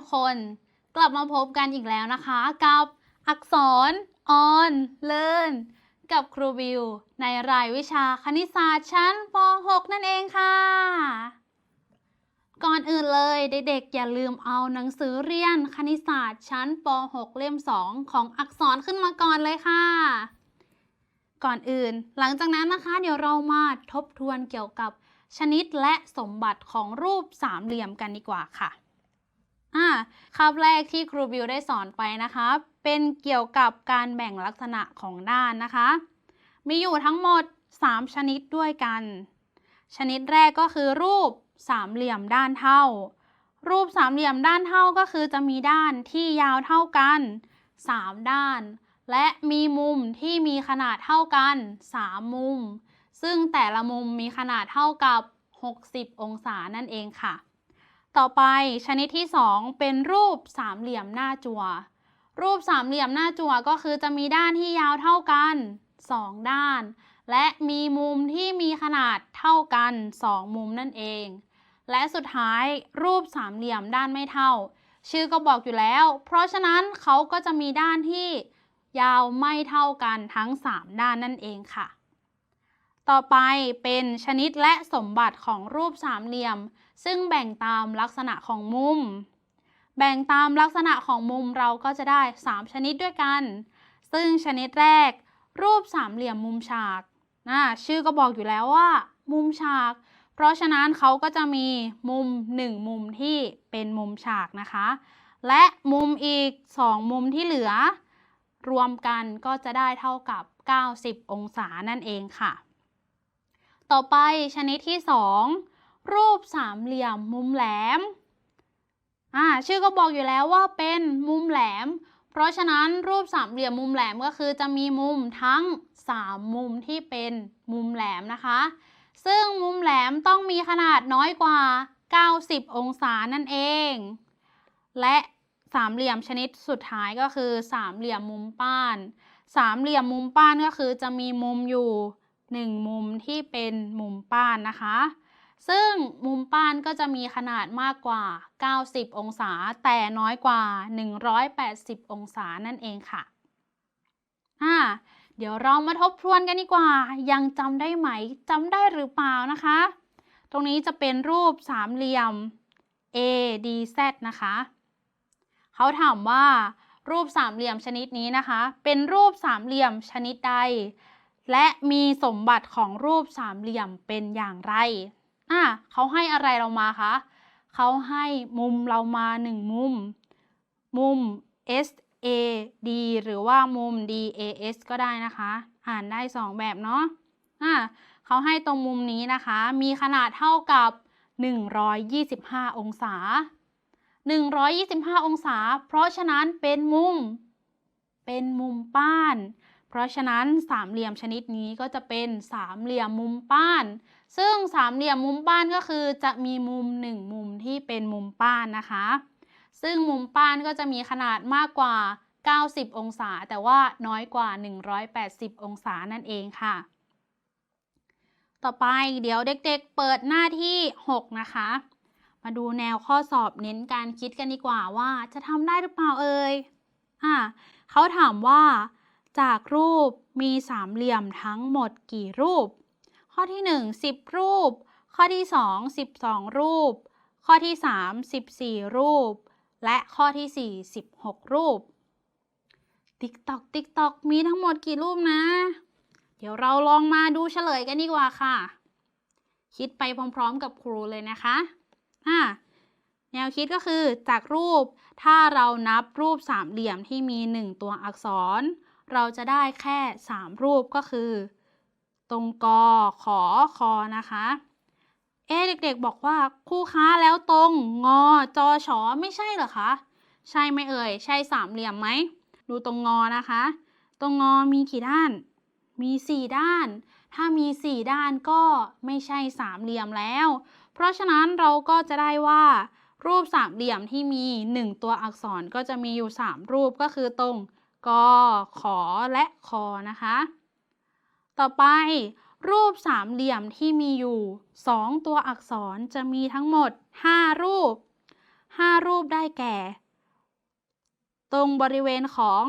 ทุกคน กลับมาพบกันอีกแล้วนะคะ กับอักษร on learn กับครูบิว ในรายวิชาคณิตศาสตร์ชั้นป .6 นั่นเองค่ะ ก่อนอื่นเลยเด็กๆ อย่าลืมเอาหนังสือเรียนคณิตศาสตร์ชั้นป .6 เล่ม 2 ของอักษรขึ้นมาก่อนเลยค่ะ ก่อนอื่น หลังจากนั้นนะคะ เดี๋ยวเรามาทบทวนเกี่ยวกับชนิดและสมบัติของรูปสามเหลี่ยมกันดีกว่าค่ะ อ่าคาบแรกที่ครูบิวได้สอนไปนะคะ เป็นเกี่ยวกับการแบ่งลักษณะของด้านนะคะ มีอยู่ทั้งหมด 3 ชนิดด้วยกัน ชนิดแรกก็คือรูปสามเหลี่ยมด้านเท่า รูปสามเหลี่ยมด้านเท่าก็คือจะมีด้านที่ยาวเท่ากัน 3 ด้าน และมีมุมที่มีขนาดเท่ากัน 3 มุม ซึ่งแต่ละมุมมีขนาดเท่ากับ 60 องศานั่นเองค่ะ ต่อไปชนิดที่ 2 เป็นรูปสามเหลี่ยมหน้าจั่ว รูปสามเหลี่ยมหน้าจั่วก็คือจะมีด้านที่ยาวเท่ากัน 2 ด้าน และมีมุมที่มีขนาดเท่ากัน 2 มุมนั่นเอง และสุดท้ายรูปสามเหลี่ยมด้านไม่เท่า ชื่อก็บอกอยู่แล้ว เพราะฉะนั้นเขาก็จะมีด้านที่ยาวไม่เท่ากันทั้ง 3 ด้านนั่นเองค่ะ ต่อไปเป็นชนิดและสมบัติของรูปสามเหลี่ยม ซึ่งแบ่งตามลักษณะของมุม แบ่งตามลักษณะของมุมเราก็จะได้ 3 ชนิดด้วยกัน ซึ่งชนิดแรก รูปสามเหลี่ยมมุมฉากนะชื่อก็บอกอยู่แล้วว่า มุมฉาก เพราะฉะนั้นเขาก็จะมีมุม 1 มุมที่เป็นมุมฉากนะคะ และมุมอีก 2 มุมที่เหลือ รวมกันก็จะได้เท่ากับ 90 องศานั่นเองค่ะ ต่อไปชนิดที่ 2 รูปสามเหลี่ยมมุมแหลม อ่าชื่อก็บอกอยู่แล้วว่าเป็นมุมแหลม เพราะฉะนั้นรูปสามเหลี่ยมมุมแหลมก็คือจะมีมุมทั้ง 3 มุมที่เป็นมุมแหลมนะคะ ซึ่งมุมแหลมต้องมีขนาดน้อยกว่า 90 องศานั่นเอง และสามเหลี่ยมชนิดสุดท้ายก็คือสามเหลี่ยมมุมป้าน สามเหลี่ยมมุมป้านก็คือจะมีมุมอยู่ 1 มุมที่เป็นมุมป้านนะคะ ซึ่งมุมป้านก็จะมีขนาดมากกว่า 90 องศา แต่น้อยกว่า 180 องศานั่นเองค่ะอ่าเดี๋ยวเรามาทบทวนกันดีกว่า ยังจำได้ไหมจำได้หรือเปล่านะคะ ตรงนี้จะเป็นรูปสามเหลี่ยม A D Z นะคะ เขาถามว่ารูปสามเหลี่ยมชนิดนี้นะคะ เป็นรูปสามเหลี่ยมชนิดใด และมีสมบัติของรูปสามเหลี่ยมเป็นอย่างไรอะเขาให้อะไรเรามาคะเขาให้มุมเรามาหนึ่งมุม มุม S A D หรือว่ามุม D A S ก็ได้นะคะ อ่านได้สองแบบเนาะอะเขาให้ตรงมุมนี้นะคะ มีขนาดเท่ากับ 125 องศา 125 องศา เพราะฉะนั้นเป็นมุม เป็นมุมป้าน เพราะฉะนั้นสามเหลี่ยมชนิดนี้ก็จะเป็นสามเหลี่ยมมุมป้าน ซึ่งสามเหลี่ยมมุมป้านก็คือจะมีมุมหนึ่งมุมที่เป็นมุมป้านนะคะ ซึ่งมุมป้านก็จะมีขนาดมากกว่า 90 องศา แต่ว่าน้อยกว่า 180 องศานั่นเองค่ะ ต่อไปเดี๋ยวเด็กๆเปิดหน้าที่ 6 นะคะ มาดูแนวข้อสอบเน้นการคิดกันดีกว่าว่าจะทำได้หรือเปล่าเอ่ยอ่าเขาถามว่า จากรูปมีสามเหลี่ยมทั้งหมดกี่รูป ข้อที่ 1 10 รูป ข้อที่ 2 12 รูป ข้อที่ 3 14 รูป และข้อที่ 4 16 รูป ติ๊กตอกติ๊กตอกมีทั้งหมดกี่รูปนะ เดี๋ยวเราลองมาดูเฉลยกันดีกว่าค่ะ คิดไปพร้อมๆกับครูเลยนะคะอ่าแนวคิดก็คือจากรูปถ้าเรานับรูปสามเหลี่ยมที่มี 1 ตัวอักษร เราจะได้แค่ 3 รูปก็คือ ตรงกอขอคอนะคะ เอ๊เด็กๆบอกว่าครูคะแล้วตรงงอจอฉอไม่ใช่เหรอคะ ใช่ไหมเอ่ย ใช่สามเหลี่ยมไหม ดูตรงงอนะคะ ตรงงอมีกี่ด้าน มี 4 ด้าน ถ้ามี 4 ด้านก็ไม่ใช่สามเหลี่ยมแล้ว เพราะฉะนั้นเราก็จะได้ว่ารูปสามเหลี่ยมที่มี 1 ตัวอักษรก็จะมีอยู่ 3 รูปก็คือตรง กอขอและคอนะคะ ต่อไปรูปสามเหลี่ยมที่มีอยู่ 2 ตัวอักษรจะมีทั้งหมด 5 รูป 5 รูปได้แก่ ตรงบริเวณของ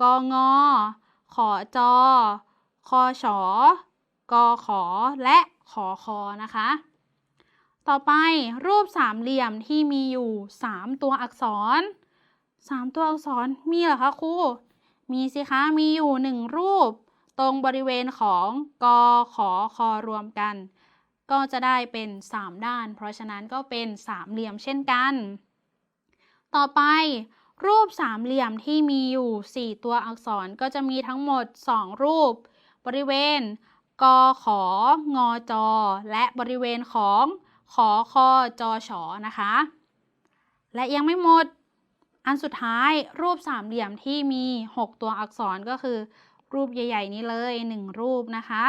กงขอจอคอชอกอขอและขอคอนะคะ ต่อไปรูปสามเหลี่ยมที่มีอยู่ 3 ตัวอักษร 3ตัวอักษรมีเหรอคะครู มีสิคะ มีอยู่1รูป ตรงบริเวณของกอขอคอรวมกัน ก็จะได้เป็น 3 ด้าน เพราะฉะนั้นก็เป็นสามเหลี่ยมเช่นกัน ต่อไปรูปสามเหลี่ยมที่มีอยู่ 4 ตัวอักษรก็จะมีทั้งหมด 2 รูป บริเวณกอของอจอ และบริเวณของขอคอจอชอนะคะ และยังไม่หมด อันสุดท้ายรูปสามเหลี่ยมที่มี 6 ตัวอักษรก็คือ รูปใหญ่ ๆ นี้เลย 1 รูปนะคะ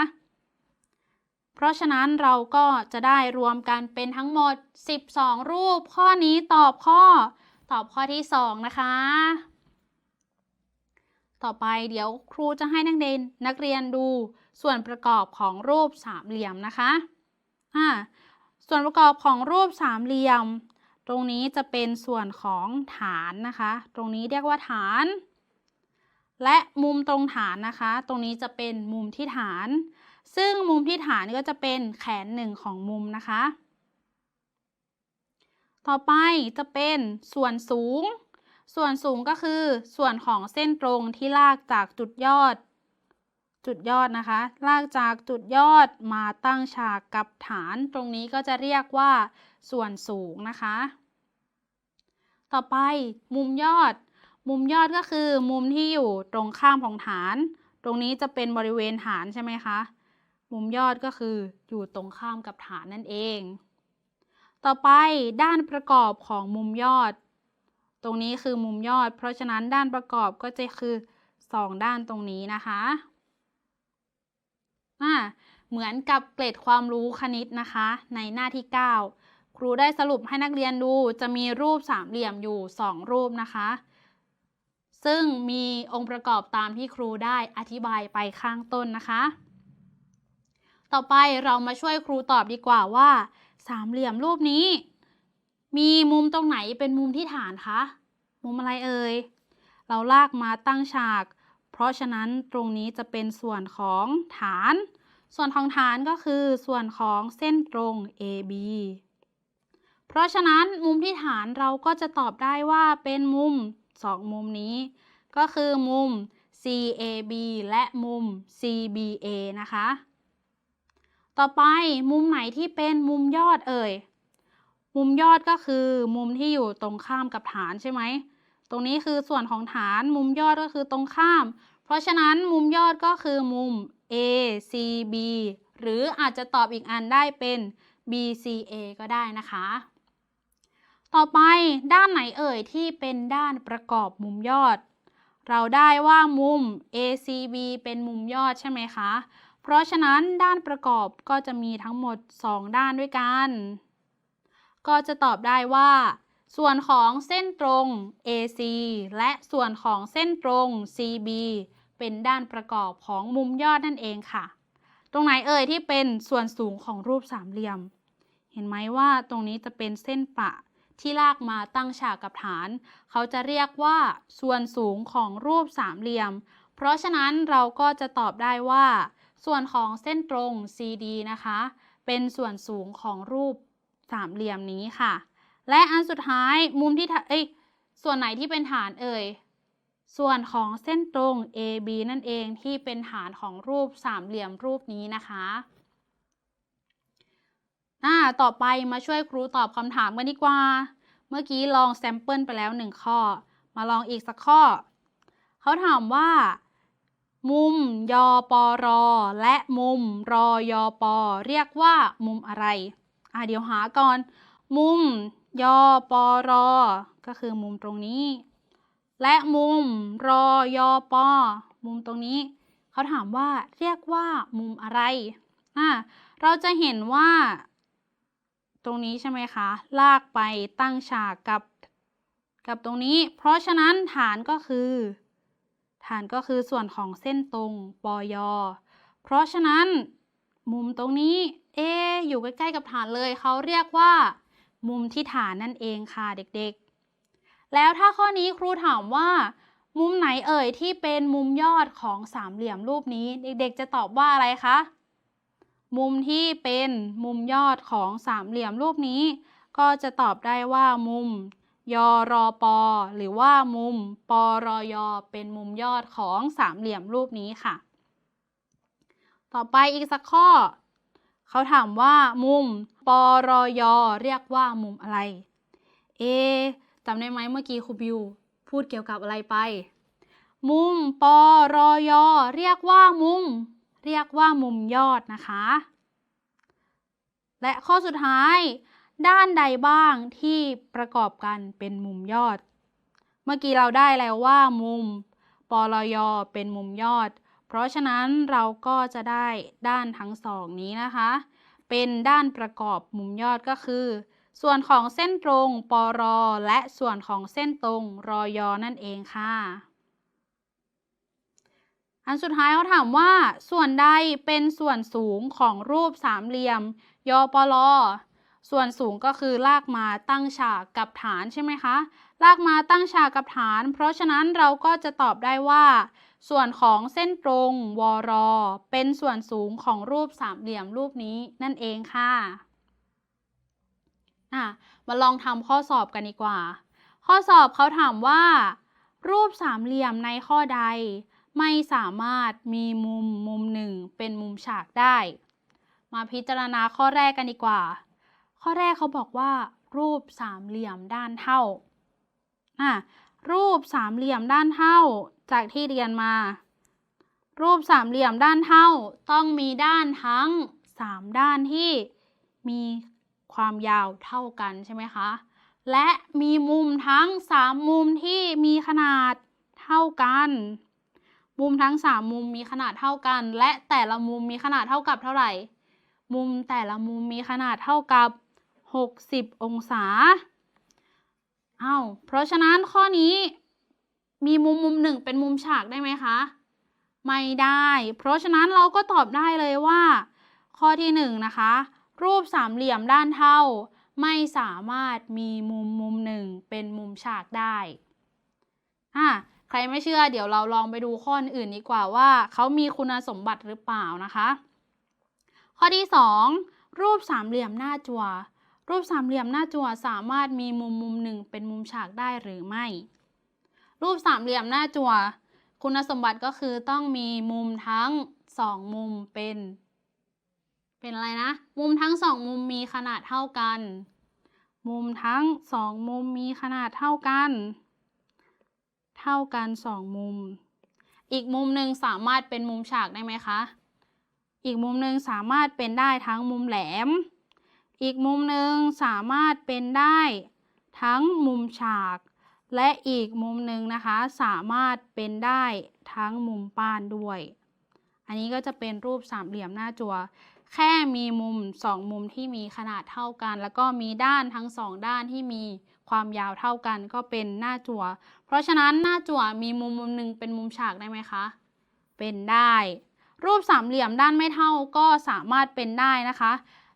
เพราะฉะนั้นเราก็จะได้รวมกันเป็นทั้งหมด 12 รูป ข้อนี้ตอบข้อ ตอบข้อที่ 2 นะคะ ต่อไปเดี๋ยวครูจะให้นักเรียนนักเรียนดูส่วนประกอบของรูปสามเหลี่ยมนะคะอ่าส่วนประกอบของรูปสามเหลี่ยม ตรงนี้จะเป็นส่วนของฐานนะคะ ตรงนี้เรียกว่าฐาน และมุมตรงฐานนะคะ ตรงนี้จะเป็นมุมที่ฐาน ซึ่งมุมที่ฐานก็จะเป็นแขนหนึ่งของมุมนะคะ ต่อไปจะเป็นส่วนสูง ส่วนสูงก็คือส่วนของเส้นตรงที่ลากจากจุดยอด จุดยอดนะคะ ลากจากจุดยอดมาตั้งฉากกับฐานตรงนี้ก็จะเรียกว่า ส่วนสูงนะคะ ต่อไปมุมยอด มุมยอดก็คือมุมที่อยู่ตรงข้ามของฐาน ตรงนี้จะเป็นบริเวณฐานใช่ไหมคะ มุมยอดก็คืออยู่ตรงข้ามกับฐานนั่นเอง ต่อไปด้านประกอบของมุมยอด ตรงนี้คือมุมยอด เพราะฉะนั้นด้านประกอบก็จะคือ 2 ด้านตรงนี้นะคะ เหมือนกับเกรดความรู้คณิตนะคะ ในหน้าที่ 9 ครูได้สรุปให้นักเรียนดูจะมีรูปสามเหลี่ยมอยู่ 2 รูปนะคะ ซึ่งมีองค์ประกอบตามที่ครูได้อธิบายไปข้างต้นนะคะ ต่อไปเรามาช่วยครูตอบดีกว่าว่า สามเหลี่ยมรูปนี้ มีมุมตรงไหนเป็นมุมที่ฐานคะ มุมอะไรเอ่ย เราลากมาตั้งฉาก เพราะฉะนั้นตรงนี้จะเป็นส่วนของฐาน ส่วนของฐานก็คือส่วนของเส้นตรง AB เพราะฉะนั้นมุมที่ฐานเราก็จะตอบได้ว่าเป็นมุมสองมุมนี้ ก็คือมุม CAB และมุม CBA นะคะ ต่อไปมุมไหนที่เป็นมุมยอดเอ่ย มุมยอดก็คือมุมที่อยู่ตรงข้ามกับฐานใช่ไหม รงนี้คือส่วนของฐานมุมยอดก็คือตรงข้าม เพราะฉะนั้นมุมยอดก็คือมุม ACB หรืออาจจะตอบอีกอันได้เป็น BCA ก็ได้นะคะ ต่อไปด้านไหนเอ่ยที่เป็นด้านประกอบมุมยอด เราได้ว่ามุม ACB เป็นมุมยอดใช่ไหมคะ เพราะฉะนั้นด้านประกอบก็จะมีทั้งหมด 2 ด้านด้วยกัน ก็จะตอบได้ว่า ส่วนของเส้นตรง AC และส่วนของเส้นตรง CB เป็นด้านประกอบของมุมยอดนั่นเองค่ะ ตรงไหนเอ่ยที่เป็นส่วนสูงของรูปสามเหลี่ยม เห็นไหมว่าตรงนี้จะเป็นเส้นปะที่ลากมาตั้งฉากกับฐาน เขาจะเรียกว่าส่วนสูงของรูปสามเหลี่ยม เพราะฉะนั้นเราก็จะตอบได้ว่า ส่วนของเส้นตรง CD นะคะ เป็นส่วนสูงของรูปสามเหลี่ยมนี้ค่ะ และอันสุดท้ายมุมที่เอ้ยส่วนไหนที่เป็นฐานเอ่ย ส่วนของเส้นตรง AB นั่นเองที่เป็นฐานของรูปสามเหลี่ยมรูปนี้นะคะอ่าต่อไปมาช่วยครูตอบคำถามกันดีกว่า เมื่อกี้ลองแซมเปิลไปแล้วหนึ่งข้อ มาลองอีกสักข้อ เขาถามว่า มุมยอปอรอ และมุมรอยอปอเรียกว่ามุมอะไร อ่าเดี๋ยวหาก่อน มุม ยอปอรอ ก็คือมุมตรงนี้ และมุมรอยอปอ มุมตรงนี้ เขาถามว่าเรียกว่ามุมอะไรอ่าเราจะเห็นว่า ตรงนี้ใช่ไหมคะ ลากไปตั้งฉากกับ กับตรงนี้ เพราะฉะนั้นฐานก็คือ ฐานก็คือส่วนของเส้นตรงปอยอ เพราะฉะนั้น มุมตรงนี้ เอ อยู่ใกล้ๆกับฐานเลย เขาเรียกว่า มุมที่ฐานนั่นเองค่ะเด็กๆ แล้วถ้าข้อนี้ครูถามว่า มุมไหนเอ่ยที่เป็นมุมยอดของสามเหลี่ยมรูปนี้ เด็กๆ จะตอบว่าอะไรคะ มุมที่เป็นมุมยอดของสามเหลี่ยมรูปนี้ ก็จะตอบได้ว่ามุมยอรอปอหรือว่ามุมปอรอยอเป็นมุมยอดของสามเหลี่ยมรูปนี้ค่ะ ต่อไปอีกสักข้อ เขาถามว่ามุม ปรย เรียกว่ามุมอะไร เอจำได้ไหมเมื่อกี้ครูบิวพูดเกี่ยวกับอะไรไป มุมปรย เรียกว่ามุม เรียกว่ามุมยอดนะคะ และข้อสุดท้าย ด้านใดบ้างที่ประกอบกันเป็นมุมยอด เมื่อกี้เราได้แล้วว่ามุมปรย เป็นมุมยอด เพราะฉะนั้นเราก็จะได้ด้านทั้งสองนี้นะคะ เป็นด้านประกอบมุมยอดก็คือ ส่วนของเส้นตรงปรอและส่วนของเส้นตรงรอยอนั่นเองค่ะ อันสุดท้ายเขาถามว่า ส่วนใดเป็นส่วนสูงของรูปสามเหลี่ยมยอปลอส่วนสูงก็คือลากมาตั้งฉากกับฐานใช่ไหมคะ ลากมาตั้งฉากกับฐาน เพราะฉะนั้นเราก็จะตอบได้ว่า ส่วนของเส้นตรงวร เป็นส่วนสูงของรูปสามเหลี่ยมรูปนี้นั่นเองค่ะอะมาลองทำข้อสอบกันดีกว่า ข้อสอบเขาถามว่า รูปสามเหลี่ยมในข้อใด ไม่สามารถมีมุมมุมหนึ่งเป็นมุมฉากได้ มาพิจารณาข้อแรกกันดีกว่า ข้อแรกเขาบอกว่า รูปสามเหลี่ยมด้านเท่า อะรูปสามเหลี่ยมด้านเท่าจากที่เรียนมา รูปสามเหลี่ยมด้านเท่าต้องมีด้านทั้งสามด้านที่มีความยาวเท่ากันใช่ไหมคะ และมีมุมทั้งสามมุมที่มีขนาดเท่ากัน มุมทั้งสามมุมมีขนาดเท่ากัน และแต่ละมุมมีขนาดเท่ากับเท่าไหร่ มุมแต่ละมุมมีขนาดเท่ากับ 60 องศา อ้าวเพราะฉะนั้นข้อนี้มีมุมมุมหนึ่งเป็นมุมฉากได้ไหมคะ ไม่ได้ เพราะฉะนั้นเราก็ตอบได้เลยว่า ข้อที่หนึ่งนะคะ รูปสามเหลี่ยมด้านเท่า ไม่สามารถมีมุมมุมหนึ่งเป็นมุมฉากได้อะใครไม่เชื่อเดี๋ยวเราลองไปดูข้ออื่นดีกว่าว่าเขามีคุณสมบัติหรือเปล่านะคะ ข้อที่ 2 รูปสามเหลี่ยมหน้าจั่ว รูปสามเหลี่ยมหน้าจั่วสามารถมีมุมมุมหนึ่งเป็นมุมฉากได้หรือไม่ รูปสามเหลี่ยมหน้าจั่วคุณสมบัติก็คือต้องมีมุมทั้งสองมุมเป็น เป็นอะไรนะ มุมทั้งสองมุมมีขนาดเท่ากัน มุมทั้งสองมุมมีขนาดเท่ากัน เท่ากันสองมุม อีกมุมหนึ่งสามารถเป็นมุมฉากได้ไหมคะ อีกมุมหนึ่งสามารถเป็นได้ทั้งมุมแหลม อีกมุมหนึ่งสามารถเป็นได้ทั้งมุมฉาก และอีกมุมหนึ่งนะคะสามารถเป็นได้ทั้งมุมป้านด้วย อันนี้ก็จะเป็นรูปสามเหลี่ยมหน้าจั่วแค่มีมุมสองมุมที่มีขนาดเท่ากัน แล้วก็มีด้านทั้งสองด้านที่มีความยาวเท่ากันก็เป็นหน้าจั่ว เพราะฉะนั้นหน้าจั่วมีมุมมุมหนึ่งเป็นมุมฉากได้ไหมคะ เป็นได้ รูปสามเหลี่ยมด้านไม่เท่าก็สามารถเป็นได้นะคะ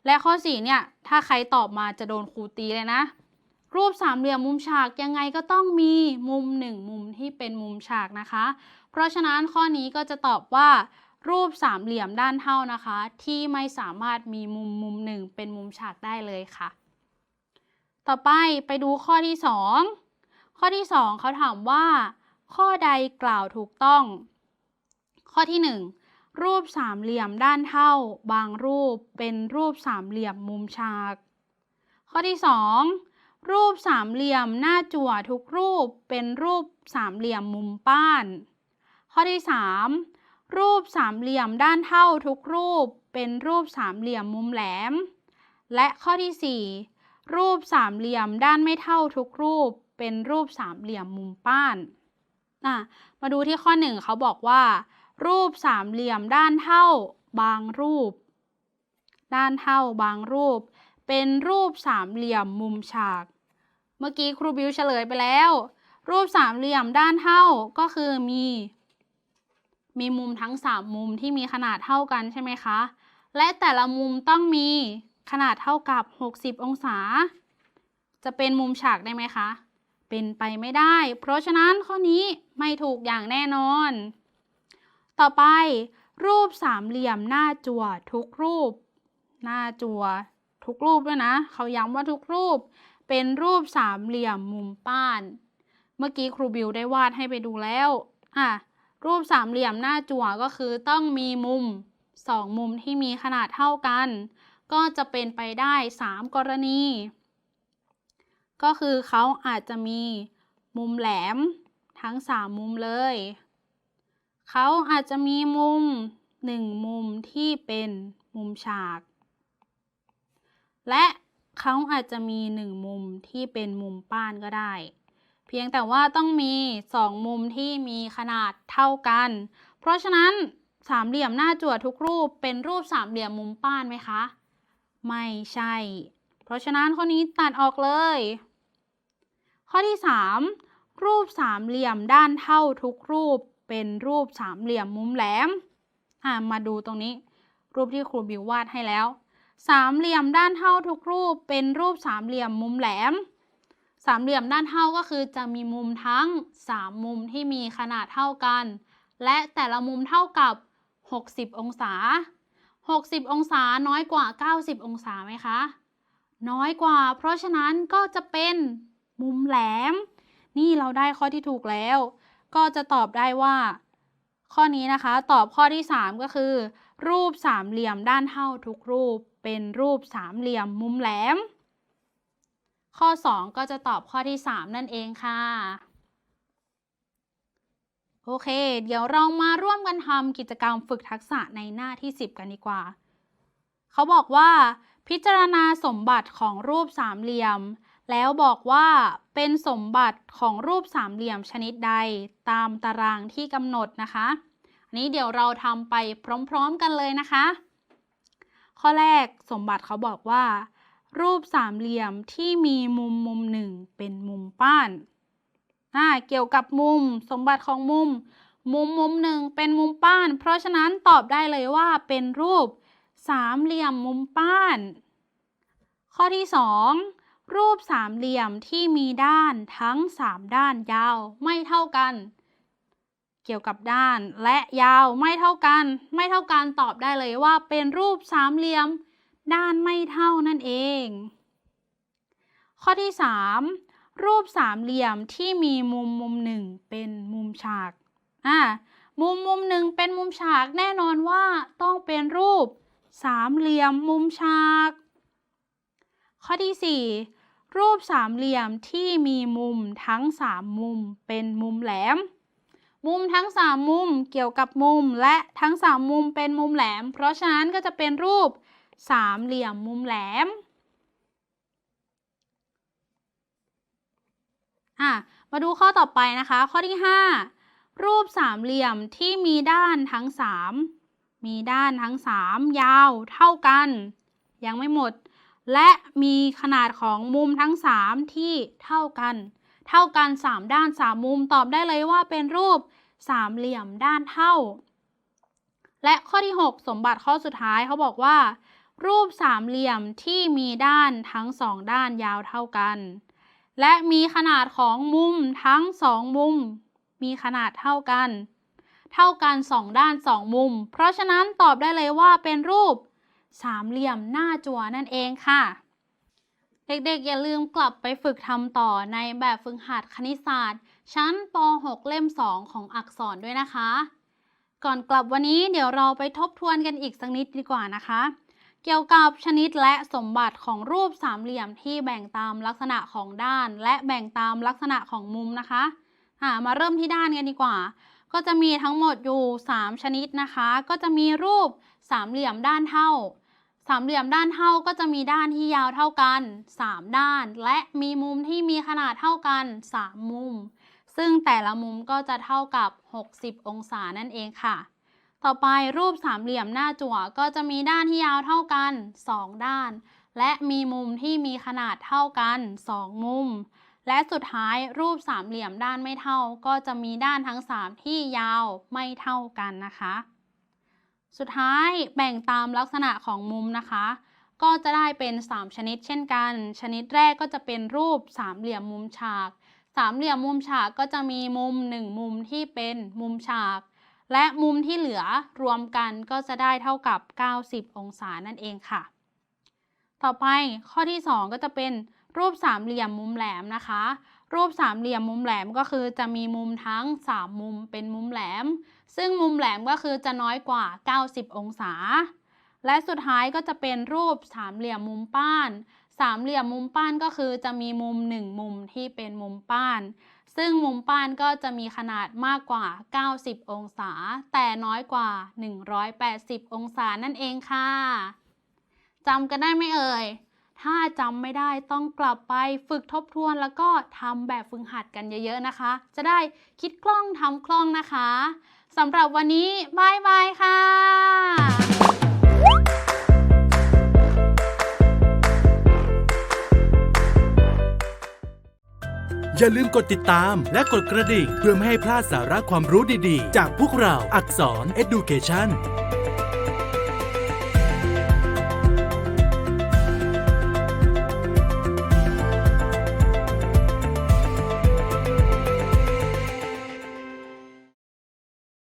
และข้อ4เนี่ยถ้าใครตอบมาจะโดนครูตีเลยนะ รูปสามเหลี่ยมมุมฉากยังไงก็ต้องมีมุมหนึ่งมุมที่เป็นมุมฉากนะคะ เพราะฉะนั้นข้อนี้ก็จะตอบว่า รูปสามเหลี่ยมด้านเท่านะคะ ที่ไม่สามารถมีมุมมุมหนึ่งเป็นมุมฉากได้เลยค่ะ ต่อไปไปดูข้อที่ 2 ข้อที่ 2เขาถามว่า ข้อใดกล่าวถูกต้อง ข้อที่ 1 รูปสามเหลี่ยมด้านเท่า บางรูปเป็นรูปสามเหลี่ยมมุมฉาก ข้อที่ 2 รูปสามเหลี่ยมหน้าจั่วทุกรูปเป็นรูปสามเหลี่ยมมุมป้าน ข้อที่ 3 รูปสามเหลี่ยมด้านเท่าทุกรูปเป็นรูปสามเหลี่ยมมุมแหลม และข้อที่ 4 รูปสามเหลี่ยมด้านไม่เท่าทุกรูปเป็นรูปสามเหลี่ยมมุมป้าน มาดูที่ข้อ 1 เขาบอกว่า รูปสามเหลี่ยมด้านเท่าบางรูป ด้านเท่าบางรูป เป็นรูปสามเหลี่ยมมุมฉาก เมื่อกี้ครูบิวเฉลยไปแล้ว รูปสามเหลี่ยมด้านเท่าก็คือมี มีมุมทั้ง3มุมที่มีขนาดเท่ากันใช่ไหมคะ และแต่ละมุมต้องมีขนาดเท่ากับ 60 องศา จะเป็นมุมฉากได้ไหมคะ เป็นไปไม่ได้ เพราะฉะนั้นข้อนี้ไม่ถูกอย่างแน่นอน ต่อไป รูปสามเหลี่ยมหน้าจั่วทุกรูป หน้าจั่วทุกรูปด้วยนะ เขาย้ำว่าทุกรูป เป็นรูปสามเหลี่ยมมุมป้าน เมื่อกี้ครูบิวได้วาดให้ไปดูแล้วอะรูปสามเหลี่ยมหน้าจั่วก็คือต้องมีมุมสองมุมที่มีขนาดเท่ากัน ก็จะเป็นไปได้ 3 กรณี ก็คือเขาอาจจะมีมุมแหลมทั้ง 3 มุมเลย เขาอาจจะมีมุม1มุมที่เป็นมุมฉาก และเขาอาจจะมี1มุมที่เป็นมุมป้านก็ได้ เพียงแต่ว่าต้องมี2มุมที่มีขนาดเท่ากัน เพราะฉะนั้นสามเหลี่ยมหน้าจั่วทุกรูปเป็นรูปสามเหลี่ยมมุมป้านไหมคะ ไม่ใช่ เพราะฉะนั้นข้อนี้ตัดออกเลย ข้อที่ 3 รูปสามเหลี่ยมด้านเท่าทุกรูป เป็นรูปสามเหลี่ยมมุมแหลมอ่ามาดูตรงนี้ รูปที่ครูบิววาดให้แล้ว สามเหลี่ยมด้านเท่าทุกรูปเป็นรูปสามเหลี่ยมมุมแหลม สามเหลี่ยมด้านเท่าก็คือจะมีมุมทั้ง 3 มุมที่มีขนาดเท่ากัน และแต่ละมุมเท่ากับ 60 องศา 60 องศาน้อยกว่า 90 องศาไหมคะ น้อยกว่า เพราะฉะนั้นก็จะเป็นมุมแหลม นี่เราได้ข้อที่ถูกแล้ว ก็จะตอบได้ว่า ข้อนี้นะคะตอบข้อที่ 3 ก็คือ รูปสามเหลี่ยมด้านเท่าทุกรูป เป็นรูปสามเหลี่ยมมุมแหลม ข้อ 2 ก็จะตอบข้อที่ 3 นั่นเองค่ะโอเค เดี๋ยวเรามาร่วมกันทำกิจกรรมฝึกทักษะในหน้าที่ 10 กันดีกว่า เขาบอกว่า พิจารณาสมบัติของรูปสามเหลี่ยม แล้วบอกว่าเป็นสมบัติของรูปสามเหลี่ยมชนิดใดตามตารางที่กำหนดนะคะ อันนี้เดี๋ยวเราทำไปพร้อมๆกันเลยนะคะ ข้อแรกสมบัติเขาบอกว่า รูปสามเหลี่ยมที่มีมุมมุมหนึ่งเป็นมุมป้านอ่าเกี่ยวกับมุมสมบัติของมุม มุมมุมหนึ่งเป็นมุมป้าน เพราะฉะนั้นตอบได้เลยว่าเป็นรูปสามเหลี่ยมมุมป้าน ข้อที่2 รูปสามเหลี่ยมที่มีด้านทั้ง 3 ด้านยาวไม่เท่ากัน เกี่ยวกับด้านและยาวไม่เท่ากัน ไม่เท่ากันตอบได้เลยว่าเป็นรูปสามเหลี่ยม ด้านไม่เท่านั่นเอง ข้อที่ 3 รูปสามเหลี่ยมที่มีมุมมุมหนึ่งเป็นมุมฉากอ่ามุมมุมหนึ่งเป็นมุมฉากแน่นอนว่าต้องเป็นรูปสามเหลี่ยมมุมฉาก ข้อที่ 4 รูปสามเหลี่ยมที่มีมุมทั้ง3มุมเป็นมุมแหลม มุมทั้ง3มุมเกี่ยวกับมุมและทั้ง3มุมเป็นมุมแหลม เพราะฉะนั้นก็จะเป็นรูปสามเหลี่ยมมุมแหลมอะมาดูข้อต่อไปนะคะ ข้อที่ 5 รูปสามเหลี่ยมที่มีด้านทั้ง 3 มีด้านทั้ง 3 ยาวเท่ากัน ยังไม่หมด และมีขนาดของมุมทั้ง 3 ที่เท่ากัน เท่ากัน 3 ด้าน 3 มุมตอบได้เลยว่าเป็นรูปสามเหลี่ยมด้านเท่า และข้อที่ 6 สมบัติข้อสุดท้ายเขาบอกว่า รูปสามเหลี่ยมที่มีด้านทั้งสองด้านยาวเท่ากัน และมีขนาดของมุมทั้งสองมุม มีขนาดเท่ากัน เท่ากันสองด้านสองมุม เพราะฉะนั้นตอบได้เลยว่าเป็นรูป สามเหลี่ยมหน้าจั่วนั่นเองค่ะ เด็กๆ อย่าลืมกลับไปฝึกทำต่อในแบบฝึกหัดคณิตศาสตร์ ชั้นป .6 เล่ม 2 ของอักษรด้วยนะคะ ก่อนกลับวันนี้เดี๋ยวเราไปทบทวนกันอีกสักนิดดีกว่านะคะ เกี่ยวกับชนิดและสมบัติของรูปสามเหลี่ยมที่แบ่งตามลักษณะของด้าน และแบ่งตามลักษณะของมุมนะคะะมาเริ่มที่ด้านกันดีกว่าก็จะมีทั้งหมดอยู่ 3 ชนิดนะคะ ก็จะมีรูปสามเหลี่ยมด้านเท่า สามเหลี่ยมด้านเท่าก็จะมีด้านที่ยาวเท่ากัน 3 ด้าน และมีมุมที่มีขนาดเท่ากัน 3 มุม ซึ่งแต่ละมุมก็จะเท่ากับ 60 องศานั่นเองค่ะ ต่อไปรูปสามเหลี่ยมหน้าจั่วก็จะมีด้านที่ยาวเท่ากัน 2 ด้าน และมีมุมที่มีขนาดเท่ากัน 2 มุม และสุดท้ายรูปสามเหลี่ยมด้านไม่เท่า ก็จะมีด้านทั้ง 3 ที่ยาวไม่เท่ากันนะคะ สุดท้ายแบ่งตามลักษณะของมุมนะคะ ก็จะได้เป็น 3 ชนิดเช่นกัน ชนิดแรกก็จะเป็นรูปสามเหลี่ยมมุมฉาก สามเหลี่ยมมุมฉากก็จะมีมุม 1 มุมที่เป็นมุมฉาก และมุมที่เหลือรวมกันก็จะได้เท่ากับ 90 องศานั่นเองค่ะ ต่อไปข้อที่ 2 ก็จะเป็นรูปสามเหลี่ยมมุมแหลมนะคะ รูปสามเหลี่ยมมุมแหลมก็คือจะมีมุมทั้ง 3 มุมเป็นมุมแหลม ซึ่งมุมแหลมก็คือจะน้อยกว่า 90 องศา และสุดท้ายก็จะเป็นรูปสามเหลี่ยมมุมป้าน สามเหลี่ยมมุมป้านก็คือจะมีมุม 1 มุมที่เป็นมุมป้าน ซึ่งมุมป้านก็จะมีขนาดมากกว่า 90 องศา แต่น้อยกว่า 180 องศานั่นเองค่ะ จำกันได้ไหมเอ่ยถ้าจำไม่ได้ต้องกลับไปฝึกทบทวนแล้วก็ทำแบบฝึกหัดกันเยอะๆนะคะ จะได้คิดคล่องทำคล่องนะคะ สำหรับวันนี้บายบายค่ะอย่าลืมกดติดตามและกดกระดิ่งเพื่อไม่ให้พลาดสาระความรู้ดีๆ จากพวกเราอักษร Education